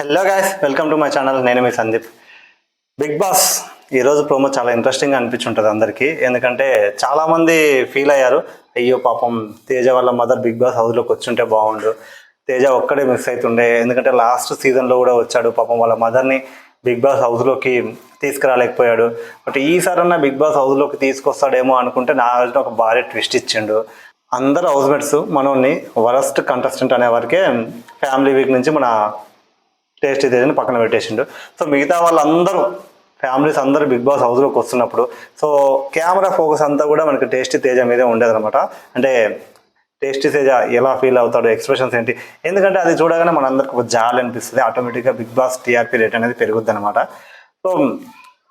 Hello guys welcome to my channel నేను మీ Sandeep. Bigg Boss ఈరోజు ప్రోమో చాలా ఇంట్రెస్టింగ్గా అనిపించుంటుంది అందరికీ. ఎందుకంటే చాలామంది ఫీల్ అయ్యారు. అయ్యో పాపం తేజ వాళ్ళ మదర్ బిగ్ బాస్ హౌస్లోకి వచ్చుంటే బాగుండు. తేజ ఒక్కడే మిస్ అవుతుండే ఎందుకంటే లాస్ట్ సీజన్లో కూడా వచ్చాడు. పాపం వాళ్ళ మదర్ని బిగ్ బాస్ హౌస్లోకి తీసుకురాలేకపోయాడు. బట్ ఈసారన్నా బిగ్ బాస్ హౌస్లోకి తీసుకొస్తాడేమో అనుకుంటే నా ఒక భారీ ట్విస్ట్ ఇచ్చిండు. అందరు హౌస్మేట్స్ మనల్ని వరస్ట్ కంటెస్టెంట్ అనే వరకే ఫ్యామిలీ వీక్ నుంచి మన టేస్ట్ తేజని పక్కన పెట్టేసిండు. సో మిగతా వాళ్ళందరూ ఫ్యామిలీస్ అందరూ బిగ్ బాస్ హౌస్లోకి వస్తున్నప్పుడు సో కెమెరా ఫోకస్ అంతా కూడా మనకి టేస్టీ తేజ మీదే ఉండేదన్నమాట. అంటే టేస్టీ తేజ ఎలా ఫీల్ అవుతాడు ఎక్స్ప్రెషన్స్ ఏంటి? ఎందుకంటే అది చూడగానే మనందరికి ఒక జాలి అనిపిస్తుంది. ఆటోమేటిక్గా బిగ్ బాస్ టీఆర్పీ రేట్ అనేది పెరుగుద్ది అనమాట so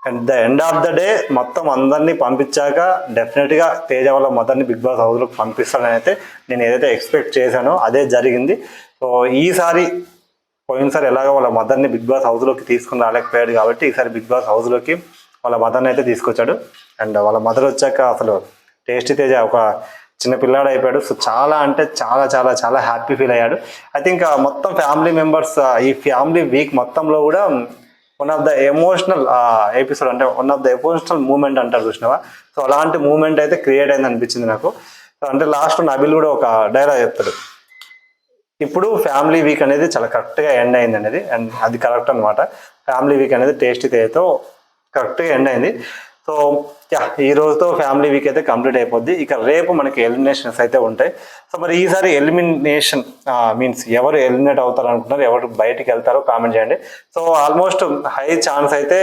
and the end of the day మొత్తం అందరినీ పంపించాక డెఫినెట్గా తేజ వాళ్ళ మదర్ని బిగ్ బాస్ హౌస్లోకి పంపిస్తాడని అయితే నేను ఏదైతే ఎక్స్పెక్ట్ చేశానో అదే జరిగింది. సో ఈసారి పోయినసారి ఎలాగో వాళ్ళ మదర్ని బిగ్ బాస్ హౌస్లోకి తీసుకుని రాలేకపోయాడు కాబట్టి ఈసారి బిగ్ బాస్ హౌస్లోకి వాళ్ళ మదర్ని అయితే తీసుకొచ్చాడు. అండ్ వాళ్ళ మదర్ వచ్చాక అసలు టేస్టీ తేజ ఒక చిన్న పిల్లాడు అయిపోయాడు. సో చాలా అంటే చాలా చాలా చాలా హ్యాపీ ఫీల్ అయ్యాడు. ఐ థింక్ మొత్తం ఫ్యామిలీ మెంబర్స్ ఈ ఫ్యామిలీ వీక్ మొత్తంలో కూడా one of the emotional episode అంటే one of the emotional moment అంటారు చూసినవా? సో అలాంటి మూమెంట్ అయితే క్రియేట్ అయింది అనిపించింది నాకు. సో అంటే లాస్ట్ నబిల్ కూడా ఒక డైలాగ్ చెప్తాడు. ఇప్పుడు ఫ్యామిలీ వీక్ అనేది చాలా కరెక్ట్గా ఎండ్ అయింది అనేది అండ్ అది కరెక్ట్ అనమాట ఫ్యామిలీ వీక్ అనేది టేస్టీ తేతో కరెక్ట్గా ఎండ్ అయింది. సో యా ఈ రోజుతో ఫ్యామిలీ వీక్ అయితే కంప్లీట్ అయిపోద్ది. ఇక రేపు మనకి ఎలిమినేషన్స్ అయితే ఉంటాయి. సో మరి ఈసారి ఎలిమినేషన్ మీన్స్ ఎవరు ఎలిమినేట్ అవుతారు అనుకుంటున్నారు ఎవరు బయటికి వెళ్తారో కామెంట్ చేయండి. సో ఆల్మోస్ట్ హై ఛాన్స్ అయితే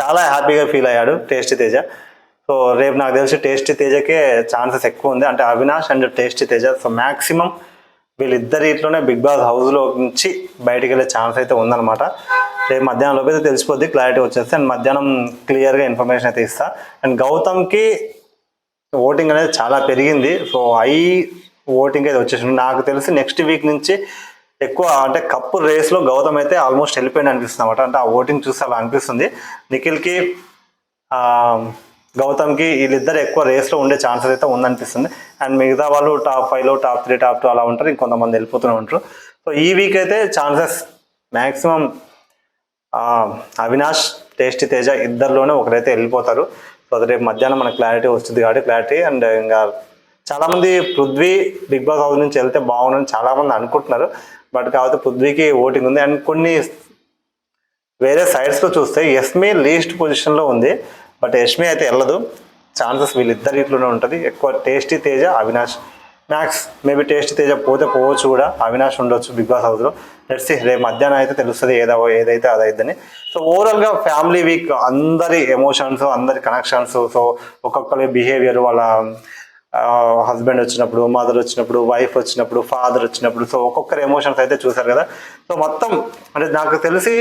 చాలా హ్యాపీగా ఫీల్ అయ్యాడు టేస్టీ తేజ. సో రేపు నాకు తెలిసి టేస్టీ తేజకే ఛాన్సెస్ ఎక్కువ ఉంది. అంటే Avinash and tasty Teja. So maximum వీళ్ళిద్దరి ఇట్లోనే బిగ్ బాస్ హౌస్లో నుంచి బయటికి వెళ్ళే ఛాన్స్ అయితే ఉందన్నమాట. రేపు మధ్యాహ్నం లోపు అయితే తెలిసిపోద్ది క్లారిటీ వచ్చేస్తే. అండ్ మధ్యాహ్నం క్లియర్గా ఇన్ఫర్మేషన్ అయితే ఇస్తా. అండ్ గౌతమ్కి ఓటింగ్ అనేది చాలా పెరిగింది. సో ఐ ఓటింగ్ అయితే వచ్చేసింది. నాకు తెలిసి నెక్స్ట్ వీక్ నుంచి ఎక్కువ అంటే కప్పు రేస్లో గౌతమ్ అయితే ఆల్మోస్ట్ వెళ్ళిపోయింది అనిపిస్తుంది అనమాట అంటే ఆ ఓటింగ్ చూస్తే అలా అనిపిస్తుంది. నిఖిల్కి గౌతమ్కి వీళ్ళిద్దరు ఎక్కువ రేస్లో ఉండే ఛాన్సెస్ అయితే ఉందనిపిస్తుంది. అండ్ మిగతా వాళ్ళు టాప్ ఫైవ్లో టాప్ త్రీ టాప్ టూ అలా ఉంటారు. ఇంకొంతమంది వెళ్ళిపోతూనే ఉంటారు. సో ఈ వీక్ అయితే chances maximum Avinash tasty Teja ఇద్దరిలోనే ఒకరైతే వెళ్ళిపోతారు. సో అది రేపు మధ్యాహ్నం మనకు క్లారిటీ వస్తుంది కాబట్టి క్లారిటీ. అండ్ ఇంకా చాలామంది పృథ్వీ బిగ్ బాస్ హౌస్ నుంచి వెళ్తే బాగుందని చాలామంది అనుకుంటున్నారు. బట్ కాకపోతే పృథ్వీకి ఓటింగ్ ఉంది. అండ్ కొన్ని వేరే సైడ్స్లో చూస్తే ఎస్మి లీస్ట్ పొజిషన్లో ఉంది. బట్ యష్మి అయితే వెళ్ళదు. ఛాన్సెస్ వీళ్ళిద్దరి ఇట్లోనే ఉంటుంది. ఎక్కువ tasty Teja Avinash. Max maybe tasty Teja పోతే పోవచ్చు కూడా. అవినాష్ ఉండొచ్చు బిగ్ బాస్ హౌస్లో. లెట్స్ రేపు మధ్యాహ్నం అయితే తెలుస్తుంది ఏదో ఏదైతే అదైద్దని. సో ఓవరాల్గా ఫ్యామిలీ వీక్ అందరి ఎమోషన్స్ అందరి కనెక్షన్స్ సో ఒక్కొక్కరి బిహేవియర్ వాళ్ళ హస్బెండ్ వచ్చినప్పుడు మదర్ వచ్చినప్పుడు వైఫ్ వచ్చినప్పుడు ఫాదర్ వచ్చినప్పుడు సో ఒక్కొక్కరి ఎమోషన్స్ అయితే చూసారు కదా. సో మొత్తం అంటే నాకు తెలిసి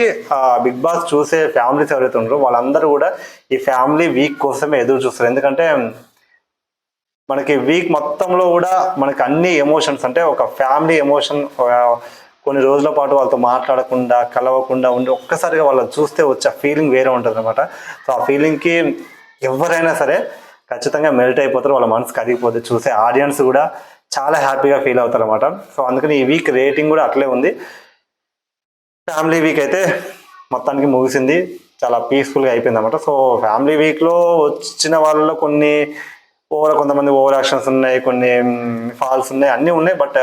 బిగ్ బాస్ చూసే ఫ్యామిలీస్ ఎవరైతే ఉన్నారో వాళ్ళందరూ కూడా ఈ ఫ్యామిలీ వీక్ కోసమే ఎదురు చూస్తారు. ఎందుకంటే మనకి వీక్ మొత్తంలో కూడా మనకి అన్ని ఎమోషన్స్ అంటే ఒక ఫ్యామిలీ ఎమోషన్ కొన్ని రోజుల పాటు వాళ్ళతో మాట్లాడకుండా కలవకుండా ఉండి ఒక్కసారిగా వాళ్ళని చూస్తే వచ్చే ఫీలింగ్ వేరే ఉంటుంది అనమాట సో ఆ ఫీలింగ్కి ఎవరైనా సరే ఖచ్చితంగా మెల్ట్ అయిపోతారు వాళ్ళ మనసు కరిగిపోతుంది చూసే ఆడియన్స్ కూడా చాలా హ్యాపీగా ఫీల్ అవుతారు అనమాట సో అందుకని ఈ వీక్ రేటింగ్ కూడా అట్లే ఉంది. ఫ్యామిలీ వీక్ అయితే మొత్తానికి ముగిసింది. చాలా పీస్ఫుల్గా అయిపోయింది అనమాట సో ఫ్యామిలీ వీక్లో వచ్చిన వాళ్ళలో కొన్ని ఓవర్ కొంతమంది ఓవర్ యాక్షన్స్ ఉన్నాయి కొన్ని ఫాల్స్ ఉన్నాయి అన్నీ ఉన్నాయి బట్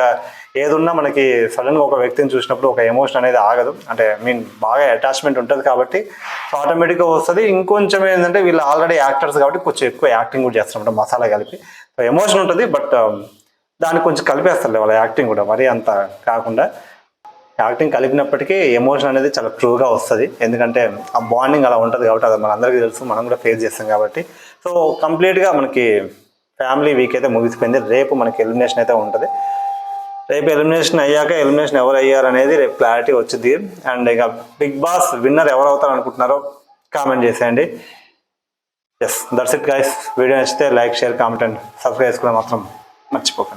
ఏదున్నా మనకి సడన్గా ఒక వ్యక్తిని చూసినప్పుడు ఒక ఎమోషన్ అనేది ఆగదు. అంటే మీన్ బాగా అటాచ్మెంట్ ఉంటుంది కాబట్టి సో ఆటోమేటిక్గా వస్తుంది. ఇంకొంచెం ఏంటంటే వీళ్ళు ఆల్రెడీ యాక్టర్స్ కాబట్టి కొంచెం ఎక్కువ యాక్టింగ్ కూడా చేస్తున్నమాట మసాలా కలిపి. సో ఎమోషన్ ఉంటుంది బట్ దానికి కొంచెం కలిపేస్తారు వాళ్ళ యాక్టింగ్ కూడా. మరీ అంత కాకుండా యాక్టింగ్ కలిపినప్పటికీ ఎమోషన్ అనేది చాలా ట్రూగా వస్తుంది. ఎందుకంటే ఆ బాండింగ్ అలా ఉంటుంది కాబట్టి అది మనందరికీ తెలుసు మనం కూడా ఫేస్ చేస్తాం కాబట్టి. సో కంప్లీట్గా మనకి ఫ్యామిలీ వీక్ అయితే ముగిసిపోయింది. రేపు మనకి ఎలిమినేషన్ అయితే ఉంటుంది. రేపు ఎలిమినేషన్ అయ్యాక ఎలిమినేషన్ ఎవరు అయ్యారు అనేది రేపు క్లారిటీ వచ్చింది అండ్ ఇక బిగ్ బాస్ విన్నర్ ఎవరు అవుతారు అనుకుంటున్నారో కామెంట్ చేసేయండి. Yes that's it guys video నచ్చితే like share comment and subscribe చేసుకోవడం మాత్రం మర్చిపోకండి.